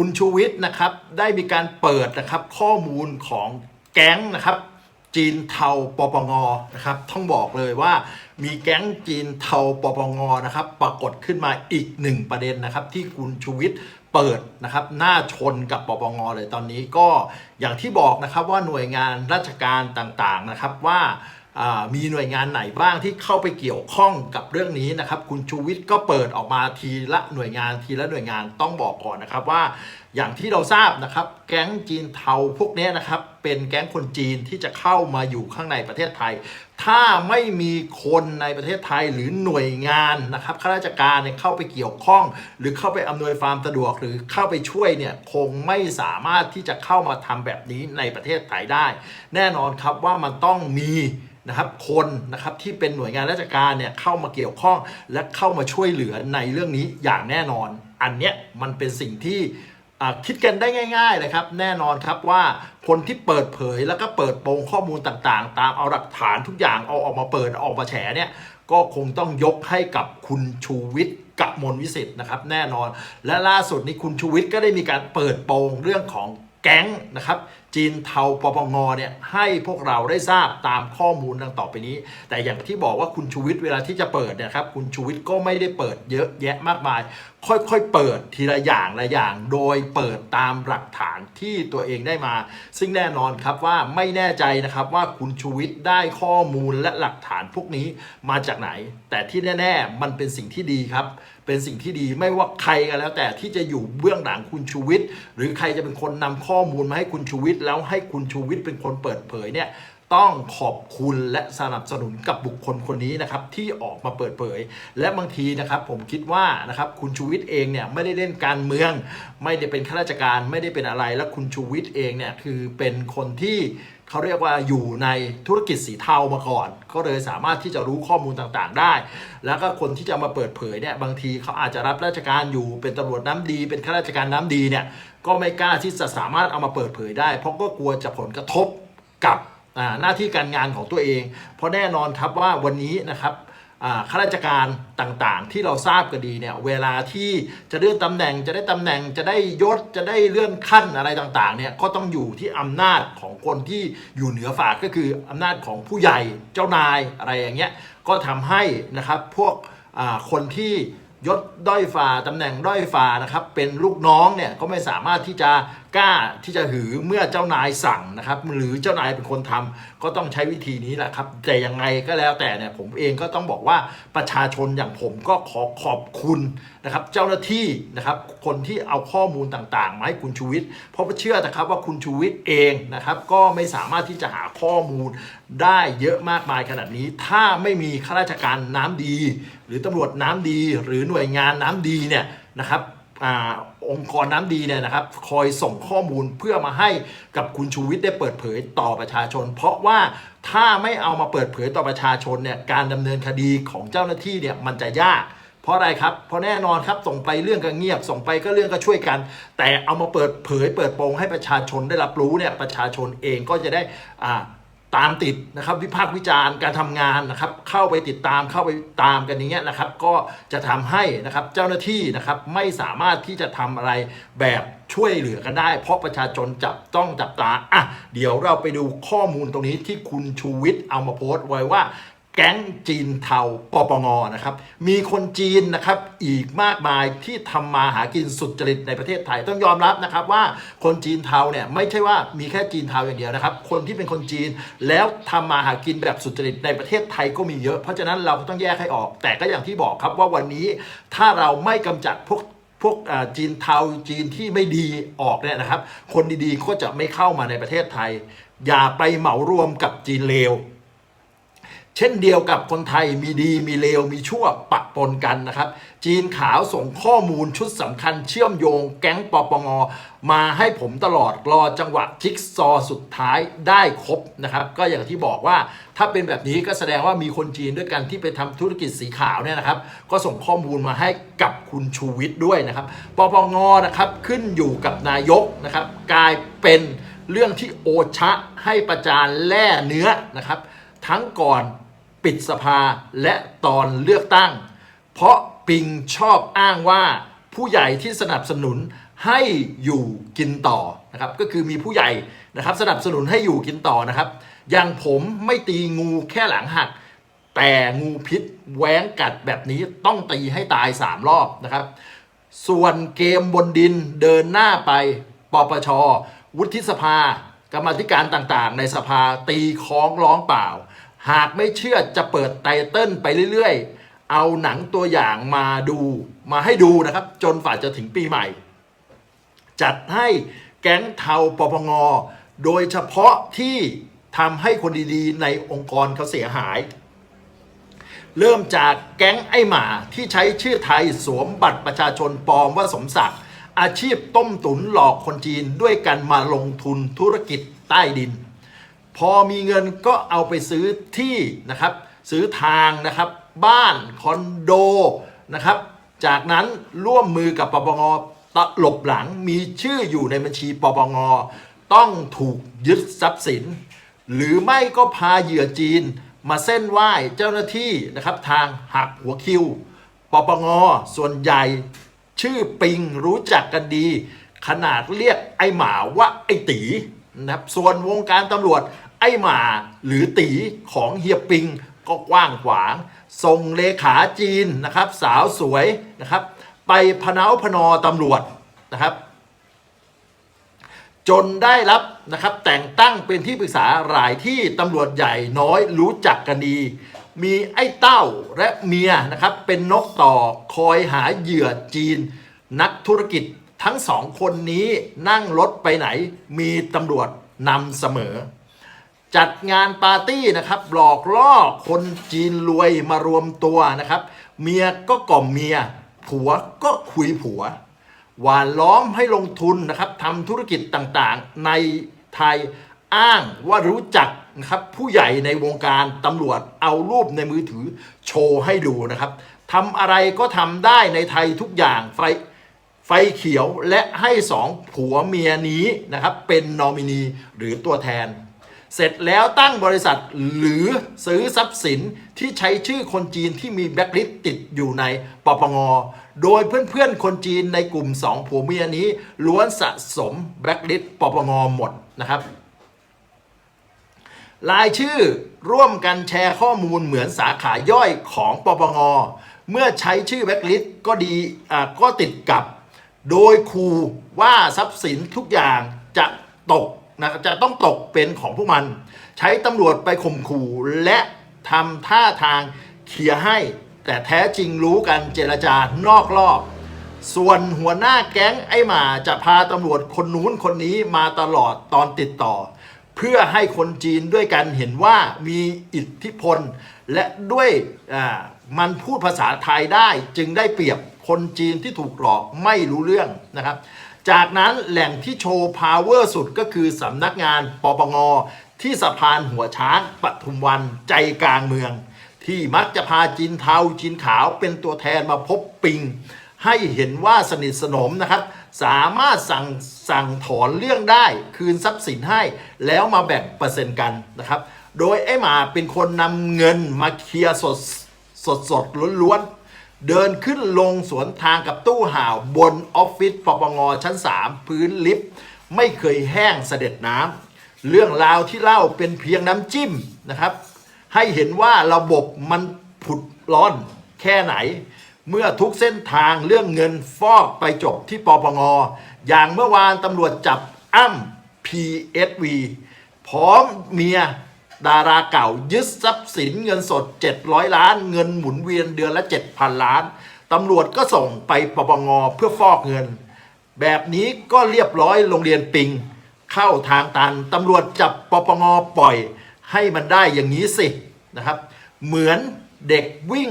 คุณชูวิทย์นะครับได้มีการเปิดนะครับข้อมูลของแก๊งนะครับ จีนเทาปปงนะครับต้องบอกเลยว่ามีแก๊งจีนเทาปปงนะครับ ปรากฏขึ้นมาอีกหนึ่งประเด็นนะครับ ที่คุณชูวิทย์เปิดนะครับหน้าชนกับปปงเลยตอนนี้ก็อย่างที่บอกนะครับว่าหน่วยงานราชการต่างๆนะครับว่า มีหน่วยงานไหนบ้างที่เข้าไปเกี่ยวข้องกับเรื่องนี้นะครับ คุณชูวิทย์ก็เปิดออกมาทีละหน่วยงานทีละหน่วยงานต้องบอกก่อนนะครับว่า อย่างที่เราทราบนะครับ แก๊งจีนเทาพวกนี้นะครับ เป็นแก๊งคนจีนที่จะเข้ามาอยู่ข้างในประเทศไทย ถ้าไม่มีคนในประเทศไทยหรือหน่วยงานนะครับข้าราชการเนี่ยเข้าไปเกี่ยวข้อง หรือเข้าไปอำนวยความสะดวกหรือเข้าไปช่วยเนี่ยคงไม่สามารถที่จะเข้ามาทำแบบนี้ในประเทศไทยได้ แน่นอนครับว่ามันต้องมีนะครับคนนะครับที่เป็นหน่วยงานราชการเนี่ยเข้ามาเกี่ยวข้องและเข้ามาช่วยเหลือในเรื่องนี้อย่างแน่นอน อันเนี้ยมันเป็นสิ่งที่ คิดกันได้ง่ายๆเลยครับ แน่นอนครับว่าคนที่เปิดเผยแล้วก็เปิดโปงข้อมูลต่างๆ ตามเอาหลักฐานทุกอย่างเอาออกมาเปิดออกมาแฉเนี่ยก็คงต้องยกให้กับคุณชูวิทย์กับมนวิสิทธ์นะครับแน่นอน และล่าสุดนี้คุณชูวิทย์ก็ได้มีการเปิดโปงเรื่องของแก๊งนะครับจีนเทาปปงเนี่ยให้พวกเราได้ทราบตามข้อมูลดังต่อไปนี้ แต่อย่างที่บอกว่าคุณชูวิทย์เวลาที่จะเปิดเนี่ยครับคุณชูวิทย์ก็ไม่ได้เปิดเยอะแยะมากมาย ค่อยๆเปิดทีละอย่างละอย่าง โดยเปิดตามหลักฐานที่ตัวเองได้มา ซึ่งแน่นอนครับว่าไม่แน่ใจนะครับว่าคุณชูวิทย์ได้ข้อมูลและหลักฐานพวกนี้มาจากไหน แต่ที่แน่ ๆ มันเป็นสิ่งที่ดีครับเป็นสิ่งที่ดีไม่ว่าใครก็แล้ว แต่ที่จะอยู่เบื้องหลังคุณชูวิทย์หรือใครจะเป็นคนนำข้อมูลมาให้คุณชูวิทย์แล้วให้คุณชูวิทย์เป็นคนเปิดเผยเนี่ยต้องขอบคุณและสนับสนุนกับบุคคลคนนี้นะครับที่ออกมาเปิดเผย และบางทีนะครับผมคิดว่านะครับคุณชูวิทย์เองเนี่ยไม่ได้เล่นการเมือง ไม่ได้เป็นข้าราชการไม่ได้เป็นอะไร และคุณชูวิทย์เองเนี่ยคือเป็นคนที่ เขาเรียกว่าอยู่ในธุรกิจสีเทามาก่อนก็เลยสามารถที่จะรู้ข้อมูลต่างๆได้ แล้วก็คนที่จะมาเปิดเผยเนี่ยบางทีเขาอาจจะรับราชการอยู่เป็นตำรวจน้ำดี เป็นข้าราชการน้ำดีเนี่ยก็ไม่กล้าที่จะสามารถเอามาเปิดเผยได้ เพราะก็กลัวจะผลกระทบกับหน้าที่การงานของตัวเอง เพราะแน่นอนครับว่าวันนี้นะครับ ข้าราชการต่างๆ ที่เราทราบกันดีเนี่ยเวลาที่จะเลื่อนตำแหน่งจะได้ตำแหน่งจะได้ยศจะได้เลื่อนขั้นอะไรต่างๆเนี่ยก็ต้องอยู่ที่อำนาจของคนที่อยู่เหนือฝ่าก็คืออำนาจของผู้ใหญ่เจ้านายอะไรอย่างเงี้ยก็ทำให้นะครับพวกคนที่ยศด้อยฝ่าตำแหน่งด้อยฝ่านะครับเป็นลูกน้องเนี่ยก็ไม่สามารถที่จะกล้าที่จะหือเมื่อเจ้านายสั่งนะครับ หรือเจ้านายเป็นคนทำก็ต้องใช้วิธีนี้แหละครับ แต่ยังไงก็แล้วแต่เนี่ยผมเองก็ต้องบอกว่าประชาชนอย่างผมก็ขอขอบคุณนะครับ เจ้าหน้าที่นะครับ คนที่เอาข้อมูลต่างๆมาให้คุณชูวิทย์เพราะว่าเชื่อนะครับว่าคุณชูวิทย์เองนะครับ ก็ไม่สามารถที่จะหาข้อมูลได้เยอะมากมายขนาดนี้ ถ้าไม่มีข้าราชการน้ำดี หรือตำรวจน้ำดี หรือหน่วยงานน้ำดีเนี่ยนะครับ อองค์กรน้ำดีเนี่ยนะครับคอยส่งข้อมูลเพื่อมาให้กับคุณชูวิทย์ได้เปิดเผยต่อประชาชน เพราะว่าถ้าไม่เอามาเปิดเผยต่อประชาชนเนี่ยการดำเนินคดีของเจ้าหน้าที่เนี่ยมันจะยาก เพราะอะไรครับ เพราะแน่นอนครับส่งไปเรื่องก็เงียบส่งไปก็เรื่องก็ช่วยกัน แต่เอามาเปิดเผยเปิดโปงให้ประชาชนได้รับรู้เนี่ยประชาชนเองก็จะได้อ่า ตามติดนะครับวิพากษ์วิจารณ์การทำงานนะครับ เข้าไปติดตามเข้าไปตามกันอย่างเงี้ยนะครับ ก็จะทำให้นะครับเจ้าหน้าที่นะครับไม่สามารถที่จะทำอะไรแบบช่วยเหลือกันได้ เพราะประชาชนจับต้องจับตาอะเดี๋ยวเราไปดูข้อมูลตรงนี้ที่คุณชูวิทย์เอามาโพสต์ไว้ว่า แก๊งจีนเทาปปงนะครับ มีคนจีนนะครับอีกมากมายที่ทำมาหากินสุดจริตในประเทศไทย ต้องยอมรับนะครับว่าคนจีนเทาเนี่ยไม่ใช่ว่ามีแค่จีนเทาอย่างเดียวนะครับ คนที่เป็นคนจีนแล้วทำมาหากินแบบสุดจริตในประเทศไทยก็มีเยอะ เพราะฉะนั้นเราก็ต้องแยกให้ออก แต่ก็อย่างที่บอกครับว่าวันนี้ถ้าเราไม่กำจัดพวกพวกจีนเทาจีนที่ไม่ดีออกเนี่ยนะครับ คนดีๆก็จะไม่เข้ามาในประเทศไทย อย่าไปเหมารวมกับจีนเลว เช่นเดียวกับคนไทยมีดีมีเลวมีชั่วปะปนกันนะครับ จีนขาวส่งข้อมูลชุดสำคัญเชื่อมโยงแก๊งปปงมาให้ผมตลอดรอจังหวะจิ๊กซอว์สุดท้ายได้ครบนะครับ ก็อย่างที่บอกว่าถ้าเป็นแบบนี้ก็แสดงว่ามีคนจีนด้วยกันที่ไปทำธุรกิจสีขาวเนี่ยนะครับ ก็ส่งข้อมูลมาให้กับคุณชูวิทย์ด้วยนะครับปปงนะครับขึ้นอยู่กับนายกนะครับ กลายเป็นเรื่องที่โอชะให้ประจานแล่เนื้อนะครับ ทั้งก่อน ปิดสภาและตอนเลือกตั้ง เพราะปิงชอบอ้างว่าผู้ใหญ่ที่สนับสนุนให้อยู่กินต่อนะครับก็คือมีผู้ใหญ่นะครับสนับสนุนให้อยู่กินต่อนะครับอย่างผมไม่ตีงูแค่หลังหัก แต่งูพิษแหวงกัดแบบนี้ต้องตีให้ตาย 3 รอบนะครับ ส่วนเกมบนดินเดินหน้าไปปปช วุฒิสภา กรรมธิการต่างๆ ในสภาตีค้องร้องเปล่า หากไม่เชื่อจะเปิดไตเติ้ลไปเรื่อยๆ เอาหนังตัวอย่างมาดูมาให้ดูนะครับ จนฝ่าจะถึงปีใหม่ จัดให้แก๊งเทาปปงโดยเฉพาะที่ทำให้คนดีๆ ในองค์กรเขาเสียหาย เริ่มจากแก๊งไอหมาที่ใช้ชื่อไทยสวมบัตรประชาชนปลอมว่าสมศักดิ์อาชีพต้มตุ๋นหลอกคนจีนด้วยกันมาลงทุนธุรกิจใต้ดิน พอมีเงินก็เอาไปซื้อที่นะครับ ซื้อทางนะครับ บ้านคอนโดนะครับ จากนั้นร่วมมือกับปปงตลบหลังมีชื่ออยู่ในบัญชีปปงต้องถูกยึดทรัพย์สิน หรือไม่ก็พาเหยื่อจีนมาเส้นไหว้เจ้าหน้าที่นะครับ ทางหักหัวคิวปปงส่วนใหญ่ ชื่อปิงรู้จักกันดี ขนาดเรียกไอ้หมาว่าไอ้ตีนะครับส่วนวงการตำรวจ ไอ้หมาหรือตีของเฮียปิงก็กว้างขวางส่งเลขาจีนนะครับ สาวสวยนะครับ ไปพนาพนอตำรวจนะครับ จนได้รับนะครับแต่งตั้งเป็นที่ปรึกษาหลายที่ตำรวจใหญ่น้อยรู้จักกันดีมีไอ้เต้าและเมียนะครับ เป็นนกต่อคอยหาเหยื่อจีน นักธุรกิจทั้งสองคนนี้นั่งรถไปไหน มีตำรวจนำเสมอ จัดงานปาร์ตี้นะครับหลอกล่อคนจีนรวยมารวมตัวนะครับ เมียก็กล่อมเมีย ผัวก็คุยผัว หวานล้อมให้ลงทุนนะครับทำธุรกิจต่างๆ ในไทยอ้างว่ารู้จักนะครับผู้ใหญ่ในวงการตำรวจเอารูปในมือถือโชว์ให้ดูนะครับทำอะไรก็ทำได้ในไทยทุกอย่างไฟไฟเขียวและให้สองผัวเมียนี้นะครับเป็นนอมินีหรือตัวแทน เสร็จแล้วตั้งบริษัทหรือซื้อทรัพย์สินที่ใช้ชื่อคนจีนที่มีแบ็คลิสติดอยู่ในปปง โดยเพื่อนๆ คนจีนในกลุ่มสองผัวเมียนี้ ล้วนสะสมแบ็คลิสปปงหมดนะครับรายชื่อร่วมกันแชร์ข้อมูลเหมือนสาขาย่อยของปปง เมื่อใช้ชื่อแบ็คลิสก็ดีก็ติดกับ โดยครูว่าทรัพย์สินทุกอย่างจะตก นะจะต้องตกเป็นของพวกมัน ใช้ตำรวจไปข่มขู่และทำท่าทางเคลียร์ให้ แต่แท้จริงรู้กันเจรจานอกรอบ ส่วนหัวหน้าแก๊งไอ้หมาจะพาตำรวจคนนู้นคนนี้มาตลอดตอนติดต่อ เพื่อให้คนจีนด้วยกันเห็นว่ามีอิทธิพล และด้วยมันพูดภาษาไทยได้จึงได้เปรียบคนจีนที่ถูกหลอกไม่รู้เรื่องนะครับ จากนั้นแหล่งที่โชว์พาวเวอร์สุดก็คือสำนักงานปปงที่สะพานหัวช้างปทุมวันใจกลางเมือง ที่มักจะพาจีนเทาจีนขาวเป็นตัวแทนมาพบปิง ให้เห็นว่าสนิทสนมนะครับ สามารถสั่งสั่งถอนเรื่องได้คืนทรัพย์สินให้ แล้วมาแบ่งเปอร์เซ็นต์กันนะครับ โดยไอ้หมาเป็นคนนำเงินมาเคลียร์สดสดสดล้วนๆ เดินขึ้นลงสวนทางกับตู้ห่าวบนออฟฟิศปปงชั้น 3 พื้นลิฟต์ไม่เคยแห้งเสด็จน้ำเรื่องราวที่เล่าเป็นเพียงน้ำจิ้มนะครับ ให้เห็นว่าระบบมันผุดร้อนแค่ไหน เมื่อทุกเส้นทางเรื่องเงินฟอกไปจบที่ปปงอย่างเมื่อวานตำรวจจับอ้ำ PSV พร้อมเมีย ดาราเก่ายึดทรัพย์สินเงินสด 700 ล้าน เงินหมุนเวียนเดือนละ 7,000 ล้านตำรวจก็ส่งไปปปงเพื่อฟอกเงิน แบบนี้ก็เรียบร้อยโรงเรียนปิง เข้าทางตันตำรวจจับปปงปล่อย ให้มันได้อย่างนี้สินะครับ เหมือนเด็กวิ่ง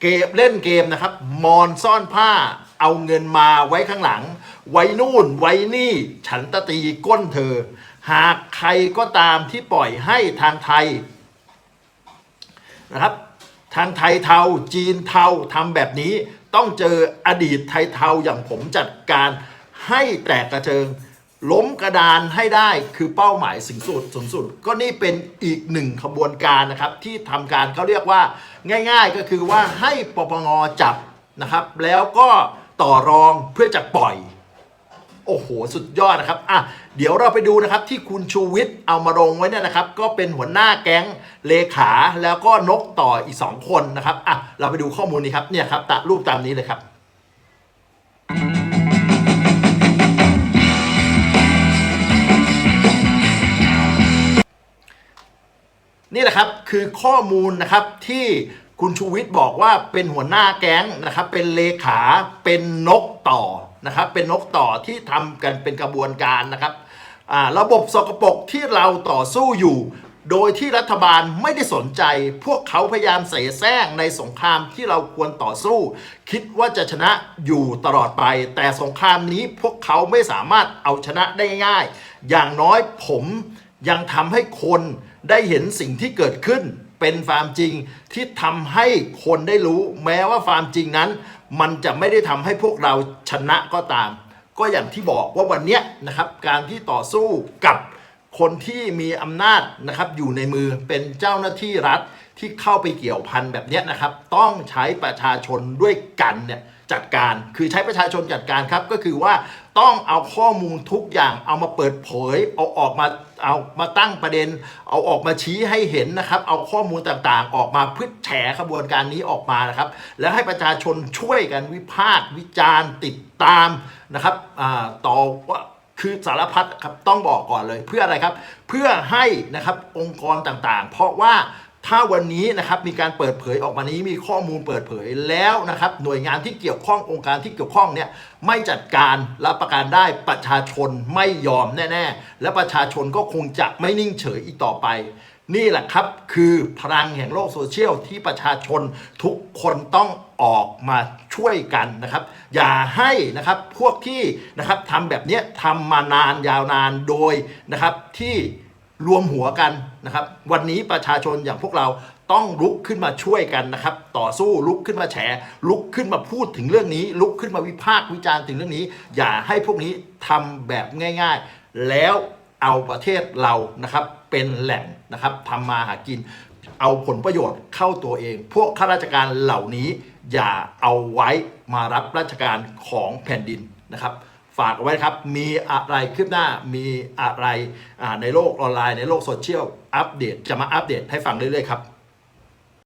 เกมเล่นเกมนะครับ มอนซ่อนผ้า เอาเงินมาไว้ข้างหลัง ไว้นู่นไว้นี่ ฉันตะตีก้นเธอ หากใครก็ตามที่ปล่อยให้ทางไทยนะครับ ทางไทยเทาจีนเทาทำแบบนี้ต้องเจออดีตไทยเทาอย่างผมจัดการให้แตกกระเจิง ล้มกระดานให้ได้คือเป้าหมายสูงสุดสูงสุด ก็นี่เป็นอีกหนึ่งขบวนการนะครับ ที่ทำการเขาเรียกว่าง่าย ๆ ก็คือว่าให้ปปงจับนะครับ แล้วก็ต่อรองเพื่อจะปล่อย โอ้โห สุดยอดนะครับอะ เดี๋ยวเราไปดูนะครับที่คุณชูวิทย์เอามาลงไว้เนี่ยนะครับ ก็เป็นหัวหน้าแก๊งเลขาแล้วก็นกต่ออีก 2 คนนะครับอะเราไปดูข้อมูลนี้ครับเนี่ยครับตะรูปตามนี้เลยครับนี่แหละครับคือข้อมูลนะครับที่คุณชูวิทย์บอกว่าเป็นหัวหน้าแก๊งนะครับ เป็นเลขาเป็นนกต่อนะครับ เป็นนกต่อที่ทำกันเป็นกระบวนการนะครับ ระบบสกปรกที่เราต่อสู้อยู่ โดยที่รัฐบาลไม่ได้สนใจ พวกเขาพยายามเสแสร้งในสงครามที่เราควรต่อสู้ คิดว่าจะชนะอยู่ตลอดไป แต่สงครามนี้พวกเขาไม่สามารถเอาชนะได้ง่าย อย่างน้อยผมยังทำให้คนได้เห็นสิ่งที่เกิดขึ้นเป็นความจริงที่ทำให้คนได้รู้ แม้ว่าความจริงนั้น มันจะไม่ได้ทำให้พวกเราชนะก็ตาม ก็อย่างที่บอกว่าวันเนี้ยนะครับการที่ต่อสู้กับคนที่มีอำนาจนะครับอยู่ในมือเป็นเจ้าหน้าที่รัฐที่เข้าไปเกี่ยวพันแบบนี้นะครับ ต้องใช้ประชาชนด้วยกันเนี่ยจัดการคือใช้ประชาชนจัดการครับ ก็คือว่าต้องเอาข้อมูลทุกอย่างเอามาเปิดเผยเอาออกมา เอามาตั้งประเด็น เอาออกมาชี้ให้เห็นนะครับ เอาข้อมูลต่างๆ ออกมาพื่งแฉขบวนการนี้ออกมานะครับ แล้วให้ประชาชนช่วยกันวิพากษ์วิจารณ์ติดตามนะครับอ่าต่อว่าคือสารพัดครับต้องบอกก่อนเลยเพื่ออะไรครับ เพื่อให้นะครับองค์กรต่างๆ เพราะว่า ถ้าวันนี้นะครับมีการเปิดเผยออกมานี้มีข้อมูลเปิดเผยแล้วนะครับหน่วยงานที่เกี่ยวข้ององค์การที่เกี่ยวข้องเนี่ยไม่จัดการรับประการได้ประชาชนไม่ยอมแน่ ๆ และประชาชนก็คงจะไม่นิ่งเฉยอีกต่อไป นี่แหละครับคือพลังแห่งโลกโซเชียลที่ประชาชนทุกคนต้องออกมาช่วยกันนะครับ อย่าให้นะครับพวกที่นะครับทำแบบนี้ทำมานานยาวนานโดยนะครับที่ รวมหัวกันนะครับ วันนี้ประชาชนอย่างพวกเราต้องลุกขึ้นมาช่วยกันนะครับ ต่อสู้ลุกขึ้นมาแฉ ลุกขึ้นมาพูดถึงเรื่องนี้ ลุกขึ้นมาวิพากษ์วิจารณ์ถึงเรื่องนี้ อย่าให้พวกนี้ทำแบบง่าย ๆ แล้วเอาประเทศเรานะครับเป็นแหล่งนะครับทำมาหากิน เอาผลประโยชน์เข้าตัวเอง พวกข้าราชการเหล่านี้อย่าเอาไว้มารับราชการของแผ่นดินนะครับ ฝากเอาไว้ครับ มีอะไรคืบหน้ามีอะไรในโลกออนไลน์ในโลกโซเชียลอัปเดตจะมาอัปเดตให้ฟังเรื่อยๆครับ